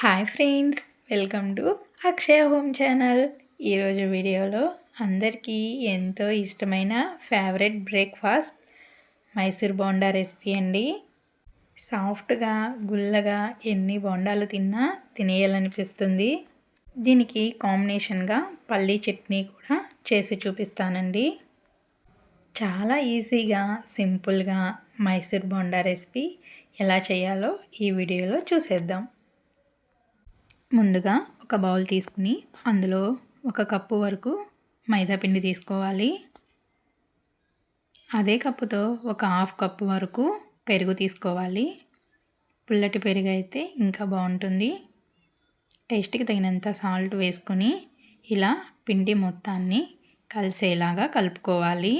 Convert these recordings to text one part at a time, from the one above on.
Hi friends welcome to Akshaya home channel. ఈరోజు వీడియోలో అందరికీ ఎంతో ఇష్టమైన favourite breakfast Mysore bonda recipe అండి. సాఫ్ట్గా గుల్లగా ఎన్ని బోండాలు తిన్నా తినేయాలనిపిస్తుంది. దీనికి కాంబినేషన్గా పల్లీ చట్నీ కూడా చేసి చూపిస్తానండి. చాలా ఈజీగా సింపుల్గా మైసూర్ బోండా రెసిపీ ఎలా చేయాలో ఈ వీడియోలో చూసేద్దాం. ముందుగా ఒక బౌల్ తీసుకుని అందులో ఒక కప్పు వరకు మైదా పిండి తీసుకోవాలి. అదే కప్పుతో ఒక హాఫ్ కప్పు వరకు పెరుగు తీసుకోవాలి. పుల్లటి పెరుగు అయితే ఇంకా బాగుంటుంది. టేస్ట్కి తగినంత సాల్ట్ వేసుకొని ఇలా పిండి మొత్తాన్ని కలిసేలాగా కలుపుకోవాలి.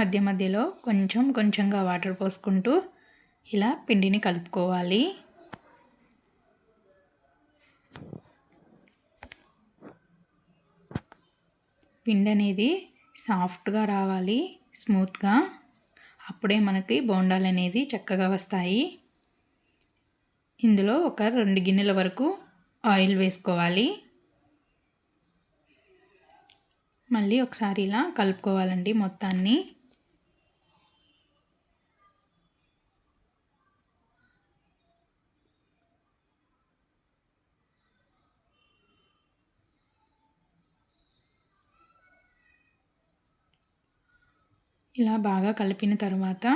మధ్య మధ్యలో కొంచెం కొంచెంగా వాటర్ పోసుకుంటూ ఇలా పిండిని కలుపుకోవాలి. పిండి అనేది సాఫ్ట్గా రావాలి స్మూత్గా. అప్పుడే మనకి బోండాలు అనేది చక్కగా వస్తాయి. ఇందులో ఒక రెండు గిన్నెల వరకు ఆయిల్ వేసుకోవాలి. మళ్ళీ ఒకసారి ఇలా కలుపుకోవాలండి మొత్తాన్ని. ఇలా బాగా కలిపిన తర్వాత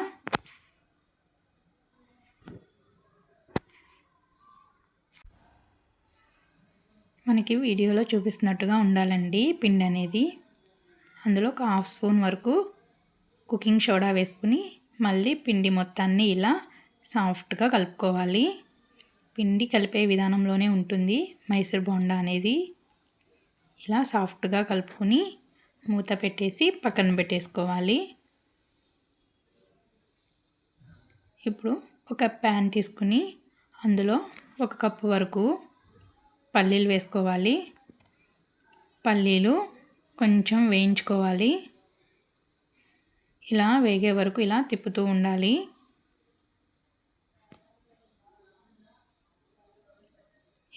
మనకి వీడియోలో చూపిస్తున్నట్టుగా ఉండాలండి పిండి అనేది. అందులో ఒక హాఫ్ స్పూన్ వరకు కుకింగ్ సోడా వేసుకుని మళ్ళీ పిండి మొత్తాన్ని ఇలా సాఫ్ట్గా కలుపుకోవాలి. పిండి కలిపే విధానంలోనే ఉంటుంది మైసూర్ బోండా అనేది. ఇలా సాఫ్ట్గా కలుపుకొని మూత పెట్టేసి పక్కన పెట్టేసుకోవాలి. ఇప్పుడు ఒక ప్యాన్ తీసుకుని అందులో ఒక కప్పు వరకు పల్లీలు వేసుకోవాలి. పల్లీలు కొంచెం వేయించుకోవాలి. ఇలా వేగే వరకు ఇలా తిప్పుతూ ఉండాలి.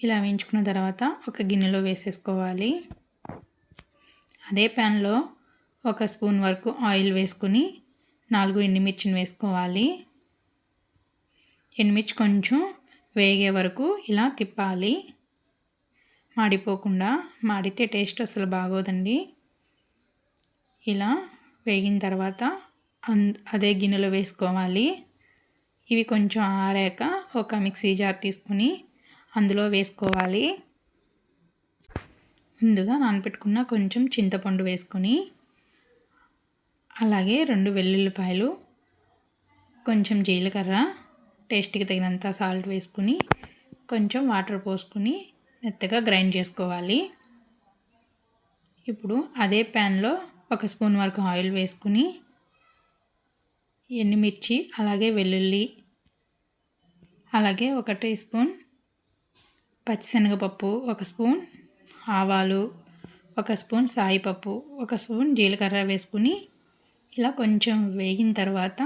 ఇలా వేయించుకున్న తర్వాత ఒక గిన్నెలో వేసేసుకోవాలి. అదే ప్యాన్లో ఒక స్పూన్ వరకు ఆయిల్ వేసుకుని నాలుగు ఎండుమిర్చిని వేసుకోవాలి. ఎండుమిర్చి కొంచెం వేగే వరకు ఇలా తిప్పాలి. మాడిపోకుండా మాడితే టేస్ట్ అసలు బాగోదండి. ఇలా వేగిన తర్వాత అదే గిన్నెలో వేసుకోవాలి. ఇవి కొంచెం ఆరాక ఒక మిక్సీ జార్ తీసుకుని అందులో వేసుకోవాలి. ముందుగా నానపెట్టుకున్న కొంచెం చింతపండు వేసుకొని అలాగే రెండు వెల్లుల్లిపాయలు కొంచెం జీలకర్ర టేస్ట్కి తగినంత సాల్ట్ వేసుకుని కొంచెం వాటర్ పోసుకుని మెత్తగా గ్రైండ్ చేసుకోవాలి. ఇప్పుడు అదే ప్యాన్లో ఒక స్పూన్ వరకు ఆయిల్ వేసుకుని ఎండుమిర్చి అలాగే వెల్లుల్లి అలాగే ఒక టీ స్పూన్ పచ్చిశనగపప్పు ఒక స్పూన్ ఆవాలు ఒక స్పూన్ సాయిపప్పు ఒక స్పూన్ జీలకర్ర వేసుకుని ఇలా కొంచెం వేగిన తర్వాత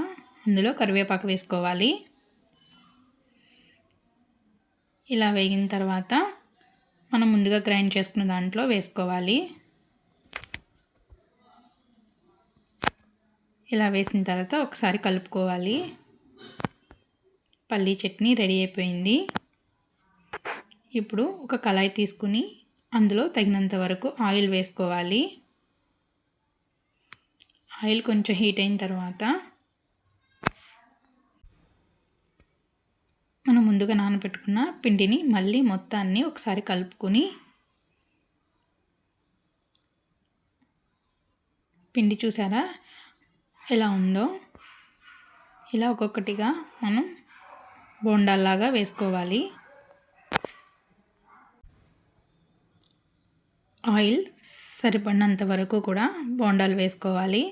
అందులో కరివేపాకు వేసుకోవాలి. ఇలా వేగిన తర్వాత మనం ముందుగా గ్రైండ్ చేసుకున్న దాంట్లో వేసుకోవాలి. ఇలా వేసిన తర్వాత ఒకసారి కలుపుకోవాలి. పల్లీ చట్నీ రెడీ అయిపోయింది. ఇప్పుడు ఒక కళాయి తీసుకుని అందులో తగినంత వరకు ఆయిల్ వేసుకోవాలి. ఆయిల్ కొంచెం హీట్ అయిన తర్వాత మనం ముందుగా నానబెట్టుకున్న పిండిని మళ్ళీ మొత్తాన్ని ఒకసారి కలుపుకొని పిండి చూసారా? ఎలా ఉందో? ఇలా ఒక్కొక్కటిగా మనం బోండాల్లాగా వేసుకోవాలి. ఆయిల్ సరిపడినంత వరకు కూడా బోండాలు వేసుకోవాలి.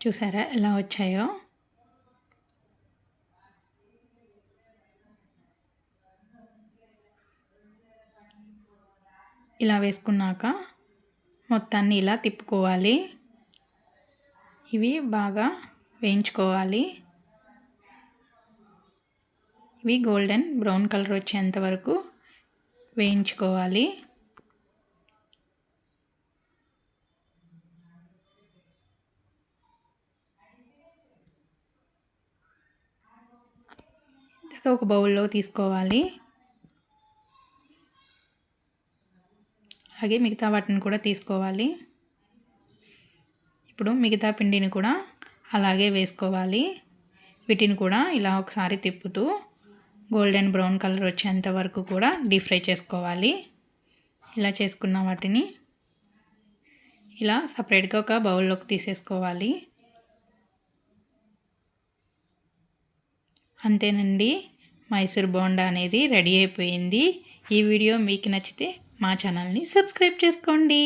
చూసారా ఎలా వచ్చాయో? ఇలా వేసుకున్నాక మొత్తాన్ని ఇలా తిప్పుకోవాలి. ఇవి బాగా వేయించుకోవాలి. ఇవి గోల్డెన్ బ్రౌన్ కలర్ వచ్చేంత వరకు వేయించుకోవాలి. ఒక బౌల్లో తీసుకోవాలి. అలాగే మిగతా వాటిని కూడా తీసుకోవాలి. ఇప్పుడు మిగతా పిండిని కూడా అలాగే వేసుకోవాలి. వీటిని కూడా ఇలా ఒకసారి తిప్పుతూ గోల్డెన్ బ్రౌన్ కలర్ వచ్చేంత వరకు కూడా డీప్ ఫ్రై చేసుకోవాలి. ఇలా చేసుకున్న వాటిని ఇలా సపరేట్గా ఒక బౌల్లోకి తీసేసుకోవాలి. అంతేనండి. మైసూర్ బోండా అనేది రెడీ అయిపోయింది. ఈ వీడియో మీకు నచ్చితే మా ఛానల్ని సబ్స్క్రైబ్ చేసుకోండి.